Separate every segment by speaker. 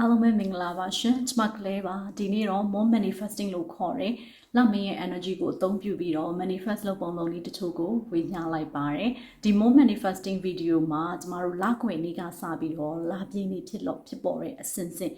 Speaker 1: အားလုံးပဲမင်္ဂလာပါရှင်ကျွန်မကလေးပါဒီနေ့တော့ more manifesting လို့ခေါ်တယ်လက်မင်းရဲ့ energy ကိုအသုံးပြုပြီးတော့ manifest လုပ်ပုံလုံးလေးတချို့ကိုဝေမျှလိုက်ပါတယ်ဒီ more manifesting video မှာကျမတို့လခွင့်နေ့ကစပြီးတော့လာပြင်းနေဖြစ်လို့ဖြစ်ပေါ်တဲ့အစဉ်စဉ်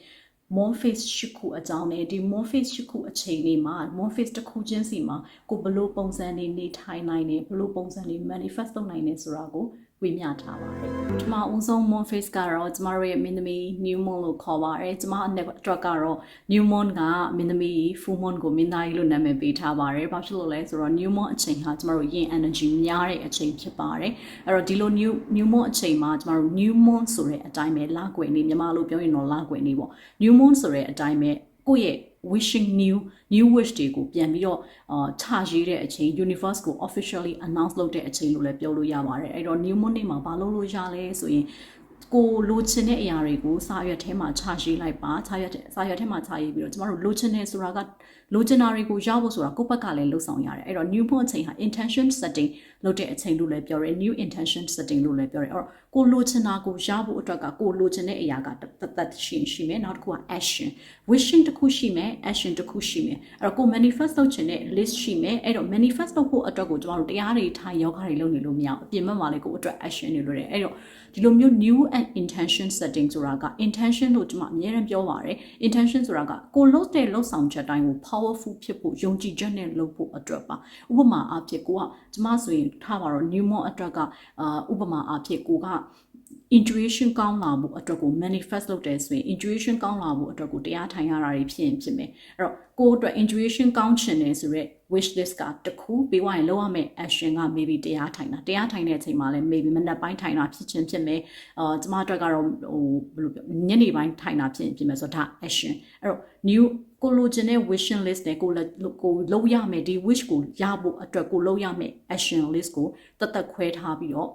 Speaker 1: more face ရှိခုအကြောင်းနဲ့ဒီ more face ရှိခုအချိန်လေးမှာ more face တစ်ခုချင်းစီမှာကိုဘလို့ပုံစံနေနေထိုင်နိုင်နေဘလို့ပုံစံနေ manifest လုပ်နိုင်နေဆိုတာကို ဝေမျှထားပါတယ်ပထမဦးဆုံး moon face ကတော့ကျမတို့ရဲ့မင်းသမီး new moon လို့ခေါ်ပါတယ်ကျမအတွက်ကတော့ new moon ကမင်းသမီး full moon ကိုမင်းသားကြီးလို့နာမည်ပေးထားပါတယ်ဘာဖြစ်လို့လဲဆိုတော့ new moon အချိန်ဟာကျမတို့ယင် energy များတဲ့အချိန်ဖြစ်ပါတယ်အဲ့တော့ဒီလို new new moon အချိန်မှာကျမတို့ new moon ဆိုတဲ့အတိုင်းပဲလကွယ်နေမြန်မာလိုပြောရင်တော့လကွယ်နေပေါ့ new moon ဆိုတဲ့အတိုင်းပဲကိုယ့်ရဲ့ wishing new new wish တွေကိုပြန်ပြီးတော့အာချရေးတဲ့အချိန် universe ကို officially announce လုပ်တဲ့အချိန်လို့လည်းပြောလို့ရပါတယ်အဲ့တော့ new moon နေ့မှာဘာလုပ်လို့ရလဲဆိုရင် ကိုလိုချင်တဲ့အရာတွေကိုစာရွက်ထဲမှာချရေးလိုက်ပါစာရွက်စာရွက်ထဲမှာချရေးပြီးတော့ကျမတို့လိုချင်တဲ့ဆိုတာကလိုချင်တာတွေကိုရဖို့ဆိုတာကိုယ့်ဘက်ကလည်းလှုပ်ဆောင်ရတယ်အဲ့တော့ new moon အချိန်ဟာ intention setting လုပ်တဲ့အချိန်လို့လည်းပြောရဲ new intention setting လို့လည်းပြောရဲအဲ့တော့ကိုလိုချင်တာကိုရဖို့အတွက်ကကိုလိုချင်တဲ့အရာကတသက်ရှိရှိမယ်နောက်တစ်ခုက action wishing တစ်ခုရှိမယ် action တစ်ခုရှိမယ်အဲ့တော့ကို manifest လုပ်ချင်တဲ့ list ရှိမယ်အဲ့တော့ manifest လုပ်ဖို့အတွက်ကိုကျမတို့တရားတွေထိုင်ယောဂတွေလုပ်နေလို့မရအောင်အပြင်ဘက်မှာလည်းကိုအတွက် action တွေလုပ်တယ်အဲ့တော့ဒီလိုမျိုး new and intention setting ဆိုတာက intention လို့ကျမအများအားပြောပါတယ် intention ဆိုတာကကိုလုပ်တဲ့လုပ်ဆောင်ချက်တိုင်းကို powerful ဖြစ်ဖို့ယုံကြည်ချက်နဲ့လုပ်ဖို့အတွက်ပါဥပမာအဖြစ်ကိုကကျမဆိုရင်ထားပါတော့ new mon အတွက်ကအာဥပမာအဖြစ်ကိုက intuition ကောင်းလာမှုအတွက်ကို manifest လုပ်တယ်ဆိုရင် intuition ကောင်းလာမှုအတွက်ကိုတရားထိုင်ရတာတွေဖြစ်ရင်ဖြစ်မယ်အဲ့တော့ကိုယ့်အတွက် intuition ကောင်းချင်တယ်ဆိုတော့ wish list ကတခုပြီးွားရင်လောက်ရမယ့် action က maybe တရားထိုင်တာတရားထိုင်တဲ့အချိန်မှာလည်း maybe မနက်ပိုင်းထိုင်တာဖြစ်ချင်းဖြစ်မယ်အာကျမအတွက်ကတော့ဟိုဘယ်လိုပြောညနေပိုင်းထိုင်တာဖြစ်ရင်ဖြစ်မယ်ဆိုတော့ဒါ action အဲ့တော့ new ကိုလိုချင်တဲ့ wishing list နဲ့ကိုကိုလုံးရမယ်ဒီ wish ကိုရဖို့အတွက်ကိုလုံးရမယ် action list ကိုတသက်ခွဲထားပြီးတော့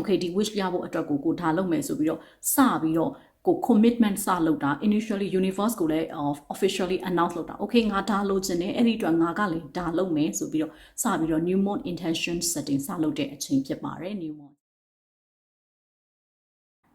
Speaker 1: okay ဒီ wish ရဖို့အတွက်ကိုကိုဒါလုပ်မယ်ဆိုပြီးတော့စပြီးတော့ကို commitment စလုပ်တာ initially universe ကိုလည်း officially announce လုပ်တာ okay ငါဒါလုပ်ချင်တယ်အဲ့ဒီအတွက်ငါကလည်းဒါလုပ်မယ်ဆိုပြီးတော့စပြီးတော့ new moon intention setting စလုပ်တဲ့အချိန်ဖြစ်ပါတယ် new moon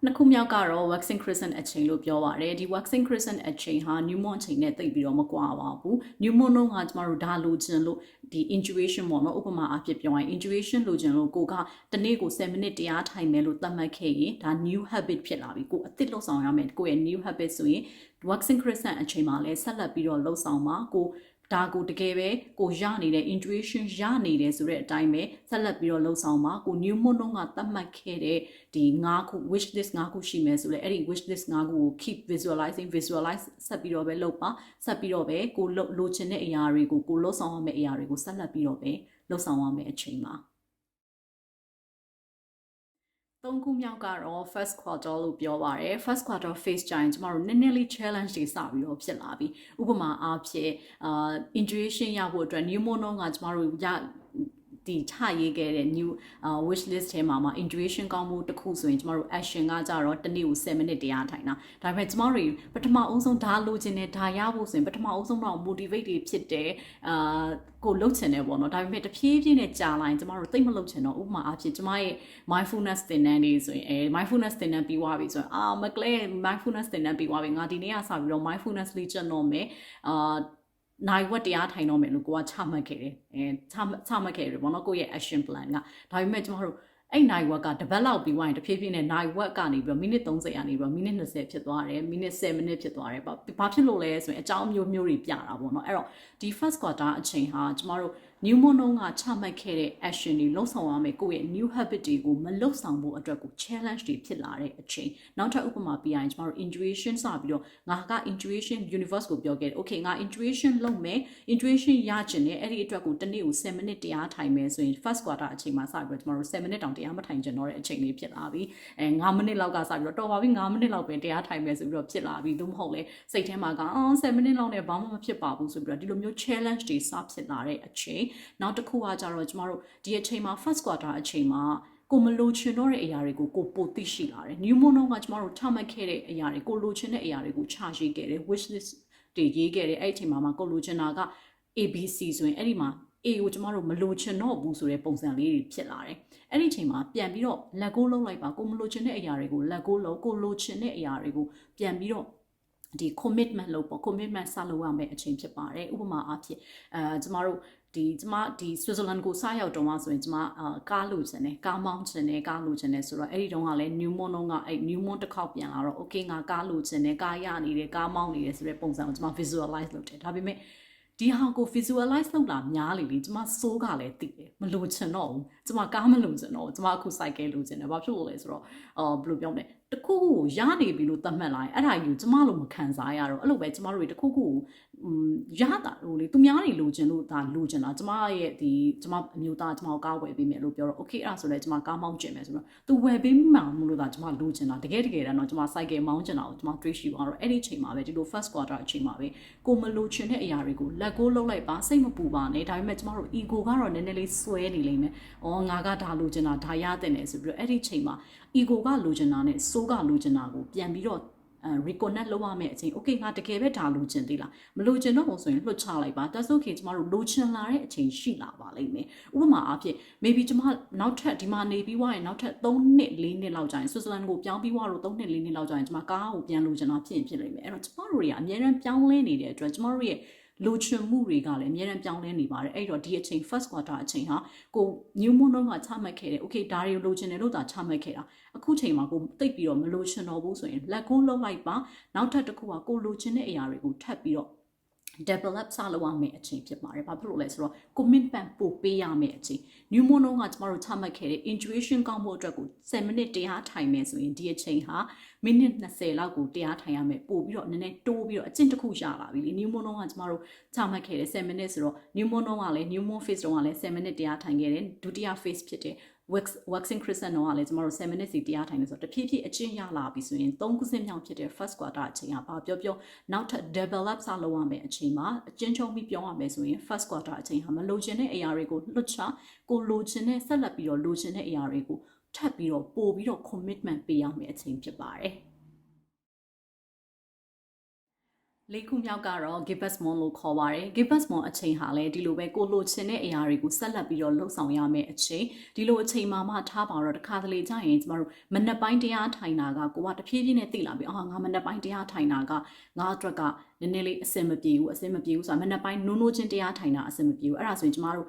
Speaker 1: နှစ်ခုမြောက်ကတော့ waxing crescent အချိန်လို့ပြောပါတယ်ဒီ waxing crescent အချိန်ဟာ new moon အချိန်နဲ့တိတ်ပြီးတော့မကွာပါဘူး new moon တော့ကကျမတို့ဒါလိုချင်လို့ဒီ intuition ပေါ့နော်ဥပမာအဖြစ်ပြောရင် intuition လိုချင်လို့ကိုကတနေ့ကို7မိနစ်တရားထိုင်မယ်လို့သတ်မှတ်ခဲ့ရင်ဒါ new habit ဖြစ်လာပြီကိုအသစ်လုပ်ဆောင်ရမယ်ကိုရဲ့ new habit ဆိုရင် waxing crescent အချိန်မှာလည်းဆက်လက်ပြီးတော့လှုပ်ဆောင်ပါကို ဒါကိုတကယ်ပဲကိုရနေတဲ့ intuition ရနေတယ်ဆိုတဲ့အတိုင်းပဲဆက်လက်ပြီးတော့လှုပ်ဆောင်ပါကို new moon တုန်းကသတ်မှတ်ခဲ့တဲ့ဒီ9ခု wish list 9ခုရှိမယ်ဆိုလဲအဲ့ဒီ wish list 9ခုကို keep visualizing visualize ဆက်ပြီးတော့ပဲလုပ်ပါဆက်ပြီးတော့ပဲကိုလိုချင်တဲ့အရာတွေကိုကိုလှုပ်ဆောင်ရမယ့်အရာတွေကိုဆက်လက်ပြီးတော့ပဲလှုပ်ဆောင်ရမယ့်အချိန်ပါ သုံးခုမြောက်ကတော့ first quarter လို့ပြောပါရယ် first quarter phase ကြရင်ကျမတို့နည်းနည်းလေး challenge တွေစပြီးတော့ဖြစ်လာပြီဥပမာအားဖြင့်အာ intuition ရဖို့အတွက် new mono ကကျမတို့ရ ဒီချရေးခဲ့တဲ့ new uh, wish list ထဲမှာမှာ intuition ကောင်းမှုတစ်ခုဆိုရင်ကျမတို့ action ကကြတော့တစ်နေ့ကို7မိနစ်တရားထိုင်တာဒါပေမဲ့ကျမတို့ပထမအဦးဆုံးဒါလိုချင်တဲ့ဒါရဖို့ဆိုရင်ပထမအဦးဆုံးတော့ motivate တွေဖြစ်တယ်အာကိုလှုပ်ချင်တယ်ပေါ့နော်ဒါပေမဲ့တဖြည်းဖြည်းနဲ့ကြာလာရင်ကျမတို့သိမလှုပ်ချင်တော့ဥပမာအဖြစ်ကျမရဲ့ mindfulness သင်တန်းတွေဆိုရင်အဲ mindfulness သင်တန်းပြီးသွားပြီဆိုရင်အာမကလေး mindfulness သင်တန်းပြီးသွားပြီငါဒီနေ့ကစပြီးတော့ mindfulness လေ့ကျင့်တော့မယ်အာ နိုင်ဝက်တရားထိုင်တော့မယ်လို့ကိုကချမှတ်ခဲ့တယ်အဲချချမှတ်ခဲ့တယ်ပေါ့နော်ကိုယ့်ရဲ့ action plan ကဒါပေမဲ့ကျမတို့အဲ့နိုင်ဝက်က develop ပြီးသွားရင်တဖြည်းဖြည်းနဲ့နိုင်ဝက်ကနေပြီးတော့မိနစ်30ကနေပြီးတော့မိနစ်20ဖြစ်သွားတယ်မိနစ်10မိနစ်ဖြစ်သွားတယ်ဘာဖြစ်လို့လဲဆိုရင်အကြောင်းမျိုးမျိုးတွေပြတာပေါ့နော်အဲ့တော့ဒီ first quarter အချိန်ဟာကျမတို့ new mono ကချမှတ်ခဲ့တဲ့ action တွေလှုပ်ဆောင်ရမယ်ကိုယ့်ရဲ့ new habit တွေကိုမလှုပ်ဆောင်ဖို့အတွက်ကို challenge တွေဖြစ်လာတဲ့အချိန်နောက်ထပ်ဥပမာပြရရင်ကျမတို့ intuition စပြီးတော့ငါက intuition universe ကိုပြောခဲ့တယ် okay ငါ intuition လုပ်မယ် intuition ရချင်တယ်အဲ့ဒီအတွက်ကိုတစ်နေ့ကို7မိနစ်တရားထိုင်မယ်ဆိုရင် first quarter အချိန်မှာစပြီးတော့ကျမတို့7မိနစ်တောင်တရားမထိုင်ချင်တော့တဲ့အချိန်လေးဖြစ်လာပြီအဲ9မိနစ်လောက်ကစပြီးတော့တော်ပါပြီ9မိနစ်လောက်ပဲတရားထိုင်မယ်ဆိုပြီးတော့ဖြစ်လာပြီသို့မဟုတ်လေစိတ်ထဲမှာကအော်7မိနစ်လောက်နဲ့ဘာမှမဖြစ်ပါဘူးဆိုပြီးတော့ဒီလိုမျိုး challenge တွေစဖြစ်လာတဲ့အချိန်နောက်တစ်ခုကကြတော့ကျမတို့ဒီအချိန်မှာ first quarter အချိန်မှာကိုမလိုချင်တော့တဲ့အရာတွေကိုကိုပိုသိရှိလာတယ် new mono ကကျမတို့ထမှတ်ခဲ့တဲ့အရာတွေကိုလိုချင်တဲ့အရာတွေကိုချရေးခဲ့တယ် wish list တွေရေးခဲ့တယ်အဲ့ဒီအချိန်မှာကိုလိုချင်တာက ABC ဆိုရင်အဲ့ဒီမှာ A ကိုကျမတို့မလိုချင်တော့ဘူးဆိုတဲ့ပုံစံလေးတွေဖြစ်လာတယ်။အဲ့ဒီအချိန်မှာပြန်ပြီးတော့လက်ကိုလုံးလိုက်ပါကိုမလိုချင်တဲ့အရာတွေကိုလက်ကိုလုံးကိုလိုချင်တဲ့အရာတွေကိုပြန်ပြီးတော့ ဒီ commitment လို့ပေါ့ commitment စလုပ်ရမယ့်အချိန်ဖြစ်ပါတယ်ဥပမာအားဖြင့်အဲကျမတို့ဒီကျမဒီ Switzerland ကိုစရောက်တော့မှဆိုရင်ကျမအာကားလို့ချင်တယ်ကားမောင်းချင်တယ်ကားလို့ချင်တယ်ဆိုတော့အဲ့ဒီတုန်းကလည်း new mon ကအဲ့ new mon တစ်ခေါက်ပြန်လာတော့ okay ငါကားလို့ချင်တယ်ကားရနေတယ်ကားမောင်းနေတယ်ဆိုတဲ့ပုံစံကိုကျမ visualize လုပ်တယ်ဒါပေမဲ့ ဒီဟာကို visualize လုပ်တာများလေလေကျမစိုးကလည်းသိတယ်မလို့ချင်တော့ဘူးကျမကားမလို့ချင်တော့ဘူးကျမအခု cycle လို့ချင်တယ်ဘာဖြစ်လို့လဲဆိုတော့အော်ဘယ်လိုပြောမလဲတခုခုကိုရနေပြီလို့သတ်မှတ်လိုက်အဲ့ဒါကြီးကိုကျမလို့မခံစားရတော့အဲ့လိုပဲကျမတို့တွေတခုခုကိုอืม ရတာဟိုလေသူများတွေလိုချင်လို့ဒါလိုချင်တာကျမရဲ့ဒီကျမအမျိုးသားကျမကိုကားဝယ်ပေးမယ်လို့ပြောတော့ okay အဲ့ဒါဆိုလဲကျမကားမောင်းကျင်မယ်ဆိုတော့သူဝယ်ပေးမှမလို့ဒါကျမလိုချင်တာတကယ်တကယ်တော့ကျမ cycle မောင်းကျင်တာကိုကျမတွေးရှိသွားတော့အဲ့ဒီအချိန်မှာပဲဒီလို first quarter အချိန်မှာပဲကိုမလိုချင်တဲ့အရာတွေကိုလက်ကိုလှုပ်လိုက်ပါစိတ်မပူပါနဲ့ဒါပေမဲ့ကျမတို့ ego ကတော့နည်းနည်းလေးစွဲနေလိမ့်မယ်။အော်ငါကဒါလိုချင်တာဒါရတဲ့နေဆိုပြီးတော့အဲ့ဒီအချိန်မှာ ego ကလိုချင်တာနဲ့ soul ကလိုချင်တာကိုပြန်ပြီးတော့အဲ reconnect လုပ်ရမယ့်အချိန် okay ငါတကယ်ပဲဒါလိုချင်သေးလားမလိုချင်တော့ဘူးဆိုရင်လွှတ်ချလိုက်ပါ that's okay ကျမတို့လိုချင်လာတဲ့အချိန်ရှိလာပါလိမ့်မယ်ဥပမာအားဖြင့် maybe ကျမနောက်ထပ်ဒီမှာနေပြီးွားရင်နောက်ထပ်3နှစ်4နှစ်လောက်ကြာရင် Switzerland ကိုပြောင်းပြီးွားတော့3နှစ်4နှစ်လောက်ကြာရင်ကျမကားကိုပြန်လိုချင်တာဖြစ်ရင်ဖြစ်လိမ့်မယ်အဲ့တော့ကျမတို့တွေကအများအားပြောင်းလဲနေတဲ့အတွက်ကျမတို့ရဲ့ လိုချင်မှုတွေကလည်းအများအားပြောင်းလဲနေပါတယ်အဲ့တော့ဒီအချိန် first quarter အချိန်ဟာကို new moon ကချမှတ်ခဲ့တယ် okay ဒါတွေကိုလိုချင်တယ်လို့သာချမှတ်ခဲ့တာအခုချိန်မှာကိုတိတ်ပြီးတော့မလိုချင်တော့ဘူးဆိုရင်လက်ကုန်းလုံးလိုက်ပါနောက်ထပ်တစ်ခုကကိုလိုချင်တဲ့အရာတွေကိုထပ်ပြီးတော့ develop စလုပ်ရမယ့်အချိန်ဖြစ်ပါတယ်။ဘာဖြစ်လို့လဲဆိုတော့ commitment ပို့ပေးရမယ့်အချိန်။ new mono ကကျမတို့ချမှတ်ခဲ့တဲ့ intuition ကောင်းဖို့အတွက်ကို7မိနစ်တရားထိုင်မယ်ဆိုရင်ဒီအချိန်ဟာမိနစ်20လောက်ကိုတရားထိုင်ရမယ်ပို့ပြီးတော့နည်းနည်းတိုးပြီးတော့အကျင့်တစ်ခုရလာပြီလေ new mono ကကျမတို့ချမှတ်ခဲ့တဲ့7မိနစ်ဆိုတော့ new mono ကလည်း new moon phase တုန်းကလည်း7မိနစ်တရားထိုင်ခဲ့တယ်ဒုတိယ phase ဖြစ်တဲ့ wax waxing crescent တော့ကလည်းကျမတို့7 minutes စီတရားထိုင်နေဆိုတော့တဖြည်းဖြည်းအချင်းရလာပြီဆိုရင်3ခုစင်းမြောက်ဖြစ်တဲ့ first quarter အချိန်ကဘာပြောပြောနောက်ထပ် develop စလုပ်ရမယ်အချိန်မှာအချင်းချုံပြီးပြောရမယ်ဆိုရင် first quarter အချိန်ဟာမလိုချင်တဲ့အရာတွေကိုလွတ်ချကိုလိုချင်တဲ့ဆက်လက်ပြီးတော့လိုချင်တဲ့အရာတွေကိုထပ်ပြီးတော့ပို့ပြီးတော့ commitment ပေးရမယ်အချိန်ဖြစ်ပါတယ် လေးခုမြောက်ကတော့ Gibbous Mon လို့ခေါ်ပါတယ် Gibbous Mon အချိန်ဟာလည်းဒီလိုပဲကိုလိုချင်တဲ့အရာတွေကိုဆက်လက်ပြီးတော့လှုပ်ဆောင်ရမယ့်အချိန်ဒီလိုအချိန်မှာမှထားပါတော့တခါတလေကြာရင်ကျမတို့မနက်ပိုင်းတရားထိုင်တာကကိုကတဖြည်းဖြည်းနဲ့သိလာပြီအော်ငါမနက်ပိုင်းတရားထိုင်တာကငါအတွက်က နည်းနည်းလေးအဆင်မပြေဘူးအဆင်မပြေဘူးဆိုတာမနက်ပိုင်းနိုးနိုးချင်းတရားထိုင်တာအဆင်မပြေဘူးအဲ့ဒါဆိုရင်ကျမတို့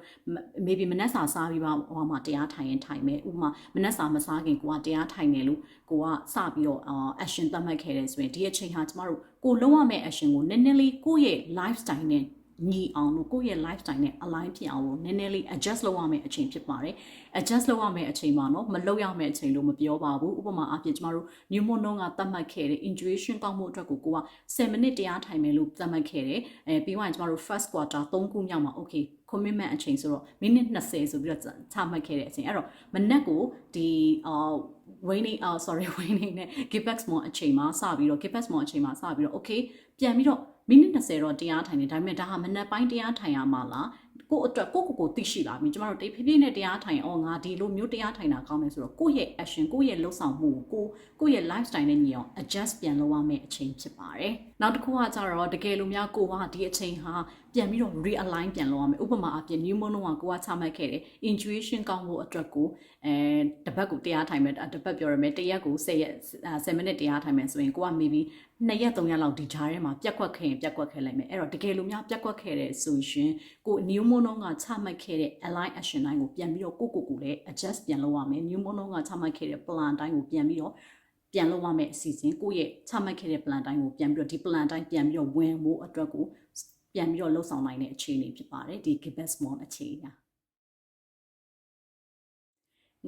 Speaker 1: maybe မနက်စာစားပြီးပါဟောမှာတရားထိုင်ရင်ထိုင်မယ်ဥပမာမနက်စာမစားခင်ကိုကတရားထိုင်နေလို့ကိုကစပြီးတော့ action သတ်မှတ်ခဲ့တယ်ဆိုရင်ဒီအချိန်ဟာကျမတို့ကိုလုံးဝမဲ့ action ကိုနည်းနည်းလေးကိုယ့်ရဲ့ lifestyle နဲ့ ညီအောင်လို့ကိုယ့်ရဲ့ lifestyle နဲ့ align ဖြစ်အောင်လို့နည်းနည်းလေး adjust လုပ်ရမယ့်အချိန်ဖြစ်ပါတယ် adjust လုပ်ရမယ့်အချိန်မှာနော်မလုပ်ရမယ့်အချိန်လို့မပြောပါဘူးဥပမာအဖြစ်ကျမတို့ new moon ကသတ်မှတ်ခဲ့တဲ့ intuition ကောင်းမှုအတွက်ကိုကိုက7မိနစ်တရားထိုင်မယ်လို့သတ်မှတ်ခဲ့တယ်အဲပြီးရင်ကျမတို့ first quarter 3ခုမြောက်မှာ okay commitment အချိန်ဆိုတော့မိနစ်20ဆိုပြီးတော့ချမှတ်ခဲ့တဲ့အချိန်အဲ့တော့မနက်ကိုဒီအာ waning uh sorry waning နဲ့ give back more အချိန်မှာစပြီးတော့ give back more အချိန်မှာစပြီးတော့ okay ပြန်ပြီးတော့ မိနစ်20တော့တရားထိုင်နေဒါပေမဲ့ဒါဟာမနက်ပိုင်းတရားထိုင်ရမှာလား ကိုယ့်အတွက်ကိုယ့်ကိုယ်ကိုသိရှိလာပြီကျမတို့တိတ်ဖြည်းဖြည်းနဲ့တရားထိုင်အောင်ငါဒီလိုမျိုးတရားထိုင်တာကောင်းတယ်ဆိုတော့ကိုယ့်ရဲ့ action ကိုယ့်ရဲ့လှုပ်ဆောင်မှုကိုကိုယ့်ရဲ့ lifestyle နဲ့ညီအောင် adjust ပြန်လုပ်ရမယ့်အချိန်ဖြစ်ပါတယ်နောက်တစ်ခုကကြတော့တကယ်လို့များကိုကဒီအချိန်ဟာပြန်ပြီးတော့ realign ပြန်လုပ်ရမယ်ဥပမာအပြင် new mono ကကိုကချမှတ်ခဲ့တယ် intuition ကောင်းဖို့အတွက်ကိုအဲတပတ်ကိုတရားထိုင်မယ်တပတ်ပြောရမယ်တရက်ကို10ရက်10မိနစ်တရားထိုင်မယ်ဆိုရင်ကိုက maybe 2ရက်3ရက်လောက်ဒီဂျားထဲမှာပြက်ကွက်ခဲ့ရင်ပြက်ကွက်ခဲ့လိုက်မယ်အဲ့တော့တကယ်လို့များပြက်ကွက်ခဲ့တဲ့ဆိုရှင်ကို new mono ကချမှတ်ခဲ့တဲ့ align action တိုင်းကိုပြန်ပြီးတော့ကိုကိုကိုလည်း adjust ပြန်လုပ်ရမယ် new mono ကချမှတ်ခဲ့တဲ့ plan တိုင်းကိုပြန်ပြီးတော့ပြန်လုပ်ရမယ့်အစီအစဉ်ကိုယ့်ရဲ့ချမှတ်ခဲ့တဲ့ plan တိုင်းကိုပြန်ပြီးတော့ဒီ plan တိုင်းပြန်ပြီးတော့ဝင်ဖို့အတွက်ကိုပြန်ပြီးတော့လှုပ်ဆောင်နိုင်တဲ့အခြေအနေဖြစ်ပါတယ်ဒီ Gibbous Mon အခြေအနေ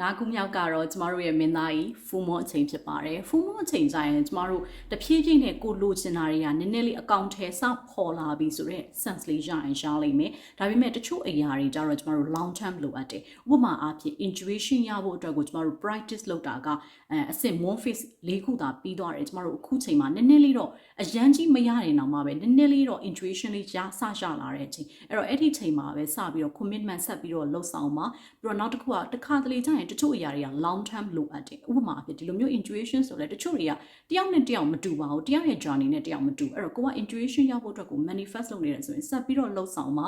Speaker 1: ငါးခုမြောက်ကတော့ကျမတို့ရဲ့မင်းသားကြီးဖူမွန်အချိန်ဖြစ်ပါတယ်ဖူမွန်အချိန်ကျရင်ကျမတို့တဖြည်းဖြည်းနဲ့ကိုလိုချင်တာတွေကနည်းနည်းလေးအကောင့်ထဲစပေါ်လာပြီဆိုတော့ sense လေးရရင်ရှားလိမ့်မယ်ဒါပေမဲ့တချို့အရာတွေကျတော့ကျမတို့ long term လိုအပ်တယ်ဥပမာအားဖြင့် intuition ရဖို့အတွက်ကိုကျမတို့ practice လုပ်တာကအအစစ် moon face လေးခုသာပြီးသွားတယ်ကျမတို့အခုချိန်မှာနည်းနည်းလေးတော့အရန်ကြီးမရရင်တော့မှပဲနည်းနည်းလေးတော့ intuition လေးရဆရလာတဲ့အချိန်အဲ့တော့အဲ့ဒီချိန်မှာပဲစပြီးတော့ commitment ဆက်ပြီးတော့လှုပ်ဆောင်ပါပြီးတော့နောက်တစ်ခုကတစ်ခါတလေကျရင်တချို့အရာတွေက long term လိုအပ်တယ်ဥပမာအဖြစ်ဒီလိုမျိုး intuition ဆိုလဲတချို့တွေကတယောက်နဲ့တယောက်မတူပါဘူးတယောက်ရဲ့ journey နဲ့တယောက်မတူအဲ့တော့ကိုက intuition ရဖို့အတွက်ကို manifest လုပ်နေတယ်ဆိုရင်ဆက်ပြီးတော့လှုပ်ဆောင်ပါ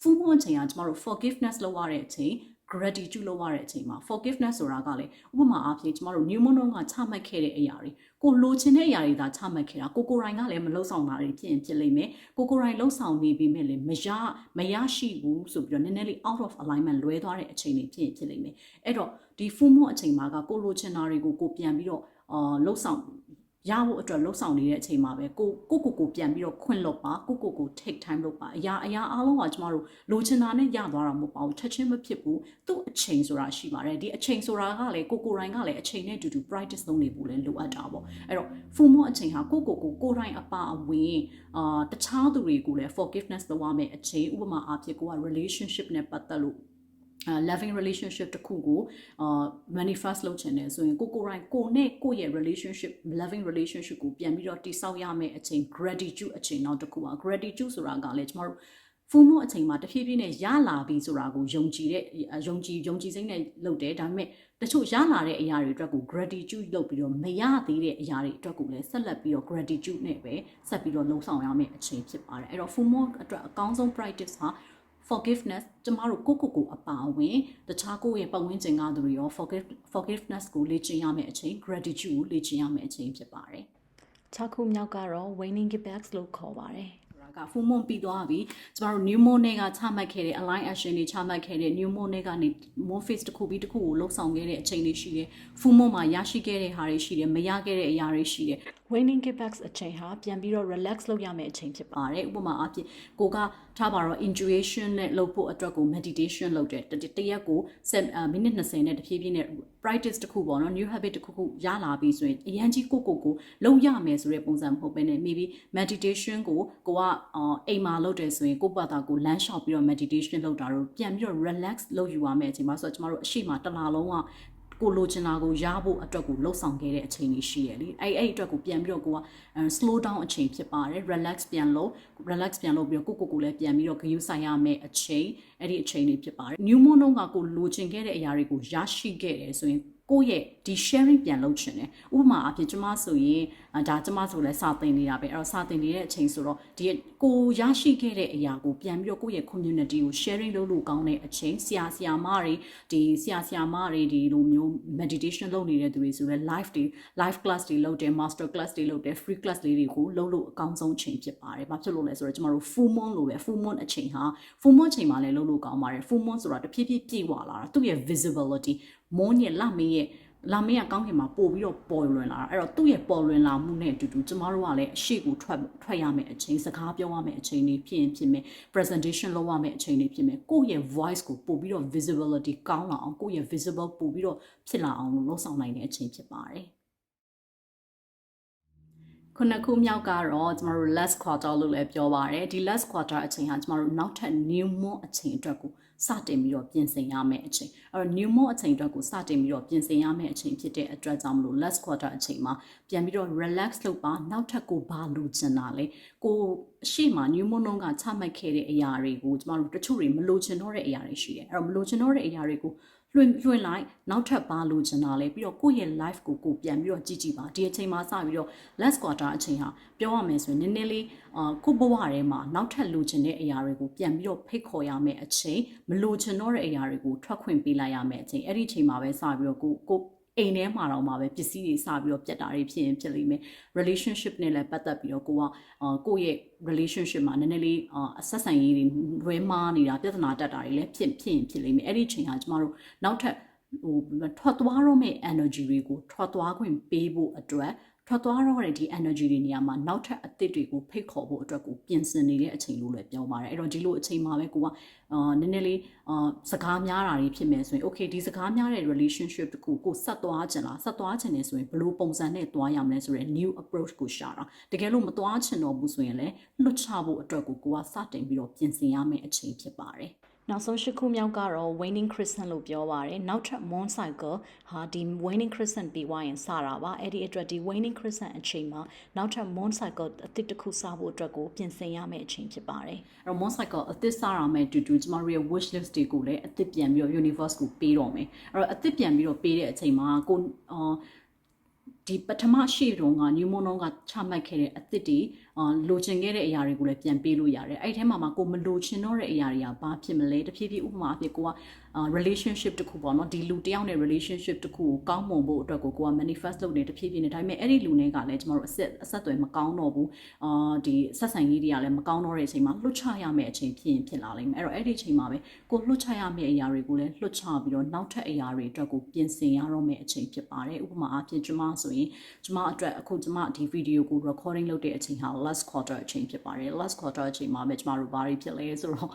Speaker 1: ဖူးမွန်ချိန်ကကျမတို့ forgiveness လုပ်ရတဲ့အချိန် gratitude လုပ်ရတဲ့အချိန်မှာ forgiveness ဆိုတာကလည်းဥပမာအားဖြင့်ကျမတို့ new moon ကချမှတ်ခဲ့တဲ့အရာတွေကိုလိုချင်တဲ့အရာတွေသာချမှတ်ခဲ့တာကိုကိုရိုင်းကလည်းမလှုပ်ဆောင်တာတွေဖြစ်ရင်ဖြစ်လိမ့်မယ်ကိုကိုရိုင်းလှုပ်ဆောင်နေပြီမဲ့လည်းမရမရရှိဘူးဆိုပြီးတော့နည်းနည်းလေး out of alignment လွဲသွားတဲ့အချိန်တွေဖြစ်ရင်ဖြစ်လိမ့်မယ်အဲ့တော့ဒီ full moon အချိန်မှာကကိုလိုချင်တာတွေကိုကိုပြန်ပြီးတော့အာလှုပ်ဆောင် ရဖို့အတွက်လှုပ်ဆောင်နေတဲ့အချိန်မှာပဲကိုကိုကိုကိုပြန်ပြီးတော့ခွင့်လွတ်ပါကိုကိုကို take time လုပ်ပါအရာအရာအားလုံးကကျမတို့လိုချင်တာနဲ့ရသွားတာမဟုတ်ပါဘူးချက်ချင်းမဖြစ်ဘူးသူ့အချိန်ဆိုတာရှိပါတယ်ဒီအချိန်ဆိုတာကလည်းကိုကိုရိုင်းကလည်းအချိန်နဲ့အတူတူ practice လုပ်နေဖို့လည်းလိုအပ်တာပေါ့အဲ့တော့ full moon အချိန်ဟာကိုကိုကိုကိုရိုင်းအပါအဝင်အာတခြားသူတွေကိုလည်း forgiveness လုပ်ရမယ့်အချိန်ဥပမာအားဖြင့်ကိုက relationship နဲ့ပတ်သက်လို့ uh, loving relationship တစ်ခုကို uh, manifest လုပ်ချင်တယ်ဆိုရင်ကိုကိုယ်တိုင်ကိုနဲ့ကိုယ့်ရဲ့ relationship loving relationship ကိုပြန်ပြီးတော့တိဆောက်ရမယ့်အချိန် gratitude အချိန်နောက်တစ်ခုပါ gratitude ဆိုတာကလည်းကျမတို့ဖူးမို့အချိန်မှာတဖြည်းဖြည်းနဲ့ရလာပြီဆိုတာကိုယုံကြည်တဲ့ယုံကြည်ယုံကြည်စိတ်နဲ့လုပ်တယ်ဒါပေမဲ့တချို့ရလာတဲ့အရာတွေအတွက်ကို gratitude လုပ်ပြီးတော့မရသေးတဲ့အရာတွေအတွက်ကိုလည်းဆက်လက်ပြီးတော့ gratitude နဲ့ပဲဆက်ပြီးတော့လှုံ့ဆော်ရမယ့်အချိန်ဖြစ်ပါတယ်အဲ့တော့ full moon အတွက်အကောင်းဆုံး practice ဟာ forgiveness ကျမတို့ကိုကိုကိုအပါအဝင်တခြားကိုယ့်ရဲ့ပတ်ဝန်းကျင်ကသူတွေရော forgive forgiveness ကိုလေ့ကျင့်ရမယ့်အချိန် gratitude ကိုလေ့ကျင့်ရမယ့်အချိန်ဖြစ်ပါတယ်
Speaker 2: 6ခုမြောက်ကတော့ waning givebacks လို့ခေါ်ပါတယ်
Speaker 1: ဆိုတာက full moon ပြီးသွားပြီကျမတို့ new moon နဲ့ကချမှတ်ခဲ့တဲ့ align action တွေချမှတ်ခဲ့တဲ့ new moon နဲ့ကနေ moon phase တစ်ခုပြီးတစ်ခုကိုလှုပ်ဆောင်ခဲ့တဲ့အချိန်တွေရှိတယ် full moon မှာရရှိခဲ့တဲ့ဟာတွေရှိတယ်မရခဲ့တဲ့အရာတွေရှိတယ်
Speaker 2: waning givebacks အချိန်ဟာပြန်ပြီးတော့ relax လုပ်ရမယ့်အချိန်ဖြစ်ပါ
Speaker 1: ပါတယ်ဥပမာအဖြစ်ကိုကထားပါတော့ intuition နဲ့လုပ်ဖို့အတွက်ကို meditation လုပ်တယ်တတရက်ကို7မိနစ်20နဲ့တဖြည်းဖြည်းနဲ့ practice တစ်ခုပေါ့နော် new habit တစ်ခုခုရလာပြီဆိုရင်အရန်ကြီးကိုကိုကိုလုပ်ရမယ်ဆိုတဲ့ပုံစံမဟုတ်ဘဲနဲ့ maybe meditation ကိုကိုကအိမ်မှာလုပ်တယ်ဆိုရင်ကိုယ့်ဘာသာကိုလမ်းလျှောက်ပြီးတော့ meditation လုပ်တာတော့ပြန်ပြီးတော့ relax လုပ်ယူရမယ်အချိန်မှာဆိုတော့ကျမတို့အရှိမတစ်လားလုံးက ကိုလိုချင်တာကိုရဖို့အတွက်ကိုလှုပ်ဆောင်ခဲ့တဲ့အချိန်ကြီးရှိရလေအဲ့အဲ့အတွက်ကိုပြန်ပြီးတော့ကိုက slow down အချိန်ဖြစ်ပါတယ် relax ပြန်လို့ relax ပြန်လို့ပြီးတော့ကိုကိုကိုလည်းပြန်ပြီးတော့ဂရုစိုက်ရမယ့်အချိန်အဲ့ဒီအချိန်လေးဖြစ်ပါတယ် new moon ကကိုလိုချင်ခဲ့တဲ့အရာတွေကိုရရှိခဲ့တယ်ဆိုရင် ကိုယ့်ရဲ့ဒီ sharing ပြန်လုပ်ချင်တယ်ဥပမာအဖြစ်ကျမဆိုရင်ဒါကျမဆိုလဲစာသင်နေတာပဲအဲ့တော့စာသင်နေတဲ့အချိန်ဆိုတော့ဒီကိုရရှိခဲ့တဲ့အရာကိုပြန်ပြီးတော့ကိုယ့်ရဲ့ community ကို sharing လုပ်လို့ကောင်းတဲ့အချိန်ဆရာဆရာမတွေဒီဆရာဆရာမတွေဒီလိုမျိုး meditation လုပ်နေတဲ့သူတွေဆိုလဲ live တွေ live class တွေလုပ်တယ် master class တွေလုပ်တယ် free class လေးတွေကိုလုပ်လို့အကောင်းဆုံးချိန်ဖြစ်ပါတယ်ဘာဖြစ်လို့လဲဆိုတော့ကျမတို့ full moon လို့ပဲ full moon အချိန်ဟာ full moon ချိန်မှာလည်းလုပ်လို့ကောင်းပါတယ် full moon ဆိုတာတဖြည်းဖြည်းပြည့်ဝလာတာသူ့ရဲ့ visibility moon ရဲ့လမင်းရဲ့လာမင်းကကောင်းကင်မှာပို့ပြီးတော့ပေါ်လွင်လာတာအဲ့တော့သူ့ရဲ့ပေါ်လွင်လာမှုနဲ့အတူတူကျမတို့ကလည်းအရှိကိုထွက်ထွက်ရမယ့်အချိန်စကားပြောရမယ့်အချိန်တွေဖြစ်ရင်ဖြစ်မယ် presentation လုပ်ရမယ့်အချိန်တွေဖြစ်မယ်ကိုယ့်ရဲ့ voice ကိုပို့ပြီးတော့ visibility ကောင်းလာအောင်ကိုယ့်ရဲ့ visible ပို့ပြီးတော့ဖြစ်လာအောင်လို့လုပ်ဆောင်နိုင်တဲ့အချိန်ဖြစ်ပါတယ်ခုနှစ်ခုမြောက်ကတော့ကျမတို့ last quarter လို့လည်းပြောပါတယ်ဒီ last quarter အချိန်ဟာကျမတို့နောက်ထပ် new moon အချိန်အတွက်ကို စတင်ပြီးတော့ပြင်ဆင်ရမယ့်အချိန်အဲ့တော့ new moon အချိန်အတွက်ကိုစတင်ပြီးတော့ပြင်ဆင်ရမယ့်အချိန်ဖြစ်တဲ့အတွက်ကြောင့်မလို့ last quarter အချိန်မှာပြန်ပြီးတော့ relax လုပ်ပါနောက်ထပ်ကိုဘာလိုချင်တာလဲကိုအရှိမ new moon ကချမှတ်ခဲ့တဲ့အရာတွေကိုကျမတို့တချို့တွေမလိုချင်တော့တဲ့အရာတွေရှိတယ်အဲ့တော့မလိုချင်တော့တဲ့အရာတွေကို လွှင့်လွှင့်လိုက်နောက်ထပ်ပါလိုချင်တာလဲပြီးတော့ကိုယ့်ရဲ့ life ကိုကိုပြန်ပြီးတော့ကြည့်ကြည့်ပါဒီအချိန်မှာစပြီးတော့ last quarter အချိန်ဟာပြောရမယ်ဆိုရင်နည်းနည်းလေးအာကိုဘဝထဲမှာနောက်ထပ်လိုချင်တဲ့အရာတွေကိုပြန်ပြီးတော့ဖိတ်ခေါ်ရမယ့်အချိန်မလိုချင်တော့တဲ့အရာတွေကိုထွက်ခွင့်ပေးလိုက်ရမယ့်အချိန်အဲ့ဒီအချိန်မှာပဲစပြီးတော့ကိုကို အိမ်ထဲမှာတော့မှာပဲပစ္စည်းတွေစပြီးတော့ပြတ်တာတွေဖြစ်ရင်ဖြစ်လိမ့်မယ် relationship နဲ့လည်းပတ်သက်ပြီးတော့ကိုကအာကိုယ့်ရဲ့ relationship မှာနည်းနည်းလေးအဆက်ဆံရေးတွေလွဲမားနေတာပြဿနာတက်တာတွေလည်းဖြစ်ဖြစ်ရင်ဖြစ်လိမ့်မယ်အဲ့ဒီအချိန်ဟာကျမတို့နောက်ထပ်ဟိုထွက်သွားတော့မယ့် energy တွေကိုထွက်သွားခွင့်ပေးဖို့အတွက် ထွက်သွားတော့တဲ့ဒီ energy တွေနေရာမှာနောက်ထပ်အသစ်တွေကိုဖိတ်ခေါ်ဖို့အတွက်ကိုပြင်ဆင်နေတဲ့အချိန်လို့လည်းပြောပါတယ်အဲ့တော့ဒီလိုအချိန်မှာပဲကိုကအာနည်းနည်းလေးအာစကားများတာတွေဖြစ်မယ်ဆိုရင် okay ဒီစကားများတဲ့ relationship တခုကိုဆက်သွားချင်လားဆက်သွားချင်နေဆိုရင်ဘယ်လိုပုံစံနဲ့သွားရမလဲဆိုတဲ့ new approach ကိုရှာတာတကယ်လို့မသွားချင်တော့ဘူးဆိုရင်လည်းလွတ်ချဖို့အတွက်ကိုကိုကစတင်ပြီးတော့ပြင်ဆင်ရမယ့်အချိန်ဖြစ်ပါတယ်
Speaker 2: နောက်ဆုံးရှစ်ခုမြောက်ကတော့ waning crescent လို့ပြောပါတယ်နောက်ထပ် moon cycle ဟာဒီ waning crescent ပြီးသွားရင်စတာပါအဲ့ဒီအတွက်ဒီ waning crescent အချိန်မှာနောက်ထပ် moon cycle အသစ်တစ်ခုစဖို့အတွက်ကိုပြင်ဆင်ရမယ့်အချိန်ဖြစ်ပါတယ်
Speaker 1: အဲ့တော့ moon cycle အသစ်စတာမဲ့တူတူကျမတို့ရဲ့ wish list တွေကိုလည်းအသစ်ပြန်ပြီးတော့ universe ကိုပေးတော့မယ်အဲ့တော့အသစ်ပြန်ပြီးတော့ပေးတဲ့အချိန်မှာကိုအာဒီပထမရှိတုန်းက new moon ကချမှတ်ခဲ့တဲ့အသစ်တွေအာ လိုချင်ခဲ့တဲ့အရာတွေကိုလည်းပြန်ပေးလို့ရတယ်အဲ့ဒီထဲမှာမှကိုမလိုချင်တော့တဲ့အရာတွေကဘာဖြစ်မလဲတဖြည်းဖြည်းဥပမာအဖြစ်ကိုကအာ relationship တစ်ခုပေါ့နော်ဒီလူတစ်ယောက်နဲ့ relationship တစ်ခုကိုကောင်းမွန်ဖို့အတွက်ကိုကိုက manifest လုပ်နေတဖြည်းဖြည်းနဲ့ဒါပေမဲ့အဲ့ဒီလူနဲ့ကလည်းကျမတို့အဆက်အဆက်အသွယ်မကောင်းတော့ဘူးအာဒီဆက်ဆံရေးတွေကလည်းမကောင်းတော့တဲ့အချိန်မှာလွတ်ချရမယ့်အချိန်ဖြစ်ရင်ဖြစ်လာလိမ့်မယ်အဲ့တော့အဲ့ဒီအချိန်မှာပဲကိုလွတ်ချရမယ့်အရာတွေကိုလည်းလွတ်ချပြီးတော့နောက်ထပ်အရာတွေအတွက်ကိုပြင်ဆင်ရတော့မယ့်အချိန်ဖြစ်ပါတယ်ဥပမာအဖြစ်ကျမဆိုရင်ကျမအတွက်အခုကျမဒီဗီဒီယိုကို recording လုပ်တဲ့အချိန်ဟာ last quarter အချိန်ဖြစ်ပါတယ် last quarter အချိန်မှာပဲကျမတို့ဘာတွေဖြစ်လဲဆိုတော့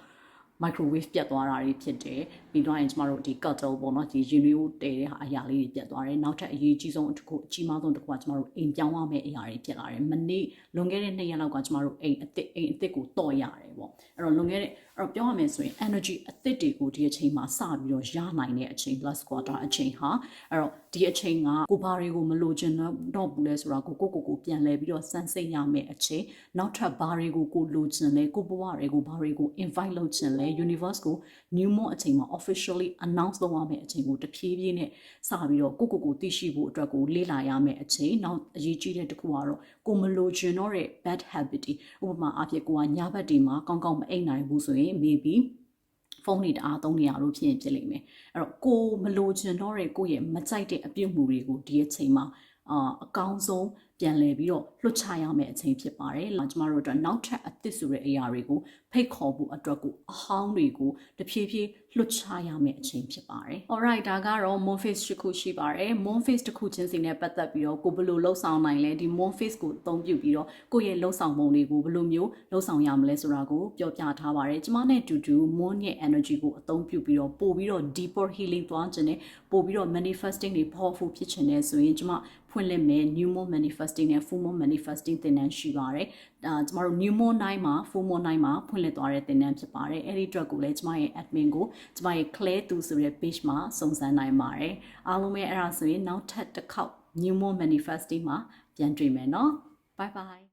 Speaker 1: microwave ပြတ်သွားတာတွေဖြစ်တယ်ပြီးတော့ရင်ကျမတို့ဒီ kettle ပေါ့နော်ဒီရေနွေးကိုတည်တဲ့ဟာအရာလေးတွေပြတ်သွားတယ်နောက်ထပ်အရေးကြီးဆုံးတစ်ခုအကြီးမားဆုံးတစ်ခုကကျမတို့အိမ်ပြောင်းရမယ့်အရာတွေဖြစ်လာတယ်မနေ့လွန်ခဲ့တဲ့နှစ်ရက်လောက်ကကျမတို့အိမ်အစ်စ်အိမ်အစ်စ်ကိုတော့ရတယ်ပေါ့အဲ့တော့လွန်ခဲ့တဲ့အဲ့တော့ပြောရမယ်ဆိုရင် energy အသစ်တွေကိုဒီအချိန်မှာစပြီးတော့ရနိုင်တဲ့အချိန် last quarter အချိန်ဟာအဲ့တော့ဒီအချိန်ကကိုဘာတွေကိုမလိုချင်တော့ဘူးလဲဆိုတော့ကိုကိုကိုကိုပြန်လဲပြီးတော့စမ်းစိတ်ရမယ့်အချိန်နောက်ထပ်ဘာတွေကိုကိုလိုချင်လဲကိုဘဝတွေကိုဘာတွေကို invite လုပ်ချင်လဲ universe ကို new moon အချိန်မှာ officially announce လုပ်ရမယ့်အချိန်ကိုတဖြည်းဖြည်းနဲ့စပြီးတော့ကိုကိုကိုသိရှိဖို့အတွက်ကိုလေ့လာရမယ့်အချိန်နောက်အရေးကြီးတဲ့တစ်ခုကတော့ကိုမလိုချင်တော့တဲ့ bad habit တွေဥပမာအဖြစ်ကိုကညဘက်တွေမှာကောင်းကောင်းမအိပ်နိုင်ဘူးဆိုရင် maybe ဖုန်းတွေတအားသုံးနေရလို့ဖြစ်ရင်ဖြစ်လိမ့်မယ်အဲ့တော့ကိုမလိုချင်တော့တဲ့ကိုယ့်ရဲ့မကြိုက်တဲ့အပြုတ်မှုတွေကိုဒီအချိန်မှာအာအကောင်းဆုံး ပြန်လည်ပြီးတော့လွှတ်ချရမယ့်အချိန်ဖြစ်ပါတယ်။လာကျမတို့အတွက်နောက်ထပ်အသစ်ဆိုတဲ့အရာတွေကိုဖိတ်ခေါ်ဖို့အတွက်ကိုအဟောင်းတွေကိုတဖြည်းဖြည်းလွှတ်ချရမယ့်အချိန်ဖြစ်ပါတယ်။ Alright ဒါကတော့ moon face တစ်ခုရှိပါတယ်။ moon face တစ်ခုချင်းစီနဲ့ပတ်သက်ပြီးတော့ကိုဘယ်လိုလှုပ်ဆောင်နိုင်လဲဒီ moon face ကိုအသုံးပြုပြီးတော့ကိုယ့်ရဲ့လှုပ်ဆောင်ပုံတွေကိုဘယ်လိုမျိုးလှုပ်ဆောင်ရမလဲဆိုတာကိုပြောပြထားပါတယ်။ကျမနဲ့တူတူ moon ရဲ့ energy ကိုအသုံးပြုပြီးတော့ပို့ပြီးတော့ deeper healing သွားခြင်းနဲ့ပို့ပြီးတော့ manifesting တွေ powerful ဖြစ်ခြင်းနဲ့ဆိုရင်ကျမ ဖွင့်လှစ်မယ် new moon manifesting နဲ့ full moon manifesting သင်တန်းရှိပါတယ်။ဒါကျမတို့ new moon 9မှာ full moon 9မှာဖွင့်လှစ်သွားတဲ့သင်တန်းဖြစ်ပါတယ်။အဲ့ဒီအတွက်ကိုလည်းကျမရဲ့ admin ကိုကျမရဲ့ Claire သူဆိုတဲ့ page မှာစုံစမ်းနိုင်ပါတယ်။အားလုံးပဲအဲ့ဒါဆိုရင်နောက်ထပ်တစ်ခေါက် new moon manifesting မှာပြန်တွေ့မယ်နော်။ bye bye